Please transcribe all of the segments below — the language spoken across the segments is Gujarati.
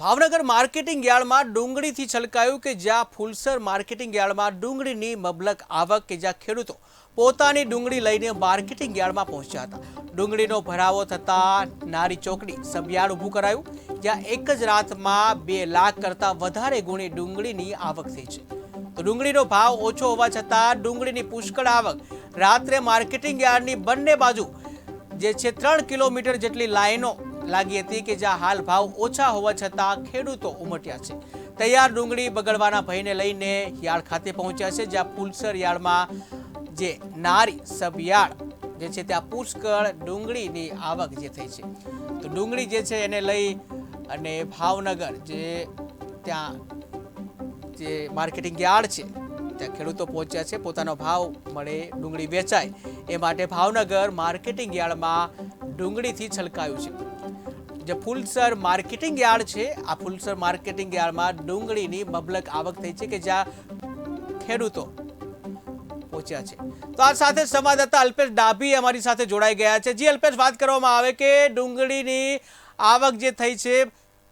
ભાવનગર માર્કેટિંગ યાર્ડમાં ડુંગળીથી છલકાયું કે જ્યાં ફૂલસર માર્કેટિંગ યાર્ડમાં ડુંગળીની મબલક આવક કે જ્યાં ખેડૂતો પોતાની ડુંગળી લઈને માર્કેટિંગ યાર્ડમાં પહોંચ્યા હતા. ડુંગળીનો ભરાવો થતાં નારી ચોકડી સબયાર્ડ ઊભું કરાયું, જ્યાં એક જ રાતમાં બે લાખ કરતાં વધારે ગુણી ડુંગળીની આવક થઈ છે. તો ડુંગળીનો ભાવ ઓછો હોવા છતાં ડુંગળીની પુષ્કળ આવક રાત્રે માર્કેટિંગ યાર્ડની બંને બાજુ, જે છે, ત્રણ કિલોમીટર જેટલી લાઈનો લાગી હતી કે જ્યાં હાલ ભાવ ઓછા હોવા છતાં ખેડૂતો ઉમટ્યા છે. તૈયાર ડુંગળી બગડવાના ભયને લઈને યાર્ડ ખાતે પહોંચ્યા છે, જ્યાં પુલસર યાર્ડમાં જે નારી સબયાર્ડ જે છે ત્યાં પુષ્કળ ડુંગળીની આવક જે થઈ છે. તો ડુંગળી જે છે એને લઈ અને ભાવનગર જે ત્યાં જે માર્કેટિંગ યાર્ડ છે, ત્યાં ખેડૂતો પહોંચ્યા છે, પોતાનો ભાવ મળે ડુંગળી વેચાય. એ માટે ભાવનગર માર્કેટિંગ યાર્ડમાં ડુંગળીથી છલકાયું છે. જે ફૂલસર માર્કેટિંગ યાર્ડ છે, આ ફૂલસર માર્કેટિંગ યાર્ડમાં ડુંગળીની મબલક આવક થઈ છે કે જ્યાં ખેડૂતો પહોંચ્યા છે. તો આ સાથે સંવાદદાતા અલ્પેશ ડાભી અમારી સાથે જોડાઈ ગયા છે. જી અલ્પેશ, વાત કરવામાં આવે કે ડુંગળીની આવક જે થઈ છે,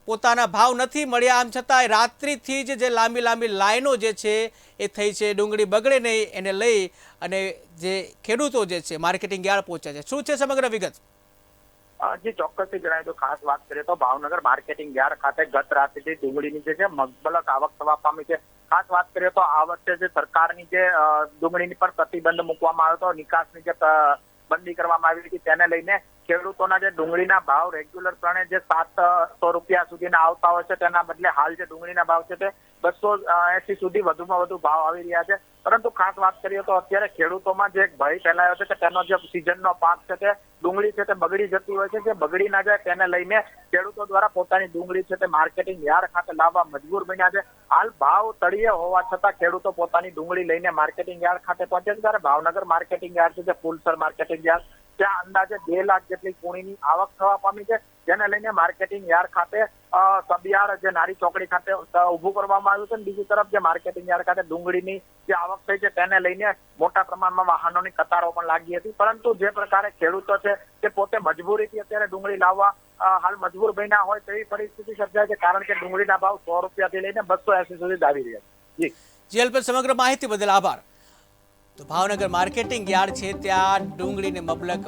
પોતાના ભાવ નથી મળ્યા. આમ છતાં રાત્રિથી જ જે લાંબી લાંબી લાઈનો જે છે, એ થઈ છે. ડુંગળી બગડે નહીં એને લઈ અને જે ખેડૂતો જે છે, માર્કેટિંગ યાર્ડ પહોંચ્યા છે. શું છે સમગ્ર વિગત? જી ચોક્કસથી જણાવી દો ખાસ વાત કરીએ તો ભાવનગર માર્કેટિંગ યાર્ડ ખાતે ગત રાત્રિથી ડુંગળીની જે છે મગબલક આવક થવા પામી છે. ખાસ વાત કરીએ તો આ વર્ષે જે સરકારની જે ડુંગળીની પર પ્રતિબંધ મૂકવામાં આવ્યો હતો, નિકાસની જે બંધી કરવામાં આવી હતી, તેને લઈને ખેડૂતોના જે ડુંગળીના ભાવ રેગ્યુલર પ્રણે જે સાતસો રૂપિયા સુધીના આવતા હોય છે, તેના બદલે હાલ જે ડુંગળીના ભાવ છે તે બસો એસી સુધી વધુમાં વધુ ભાવ આવી રહ્યા છે. પરંતુ ખાસ વાત કરીએ તો અત્યારે ખેડૂતોમાં જે એક ભય ફેલાયો છે કે તેનો જે સિઝનનો પાક છે તે ડુંગળી છે તે બગડી જતી હોય છે, જે બગડી ના જાય તેને લઈને ખેડૂતો દ્વારા પોતાની ડુંગળી છે તે માર્કેટિંગ યાર્ડ ખાતે લાવવા મજબૂર બન્યા છે. હાલ ભાવ તળિયે હોવા છતાં ખેડૂતો પોતાની ડુંગળી લઈને માર્કેટિંગ યાર્ડ ખાતે પહોંચે છે. ત્યારે ભાવનગર માર્કેટિંગ યાર્ડ છે, જે ફૂલસર માર્કેટિંગ યાર્ડ, ત્યાં અંદાજે બે લાખ જેટલી કુણીની આવક થવા પામી છે. જેને લઈને માર્કેટિંગ યાર્ડ ખાતે સબિયાર જે નારી ચોકડી ખાતે ઉભું કરવામાં આવ્યું છે બીજી તરફ જે માર્કેટિંગ યાર્ડ ખાતે ડુંગળીની જે આવક થઈ છે તેને લઈને મોટા પ્રમાણમાં વાહનોની કતારો પણ લાગી હતી. પરંતુ જે પ્રકારે ખેડૂતો છે તે પોતે મજબૂરીથી અત્યારે ડુંગળી લાવવા હાલ મજબૂર બન્યા હોય તેવી પરિસ્થિતિ સર્જાય છે કારણ કે ડુંગળીના ભાવ સો રૂપિયાથી લઈને બસો એસી સુધી દાવી રહ્યા છે. જી. અલ્પેશ સમગ્ર માહિતી બદલ આભાર. તો ભાવનગર માર્કેટિંગ યાર્ડ છે ત્યાં ડુંગળીને મબલક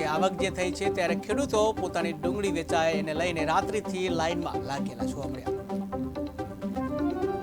જે આવક જે થઈ છે ત્યારે ખેડૂતો પોતાની ડુંગળી વેચાય એને લઈને રાત્રિથી લાઈનમાં લાગેલા જોવા મળ્યા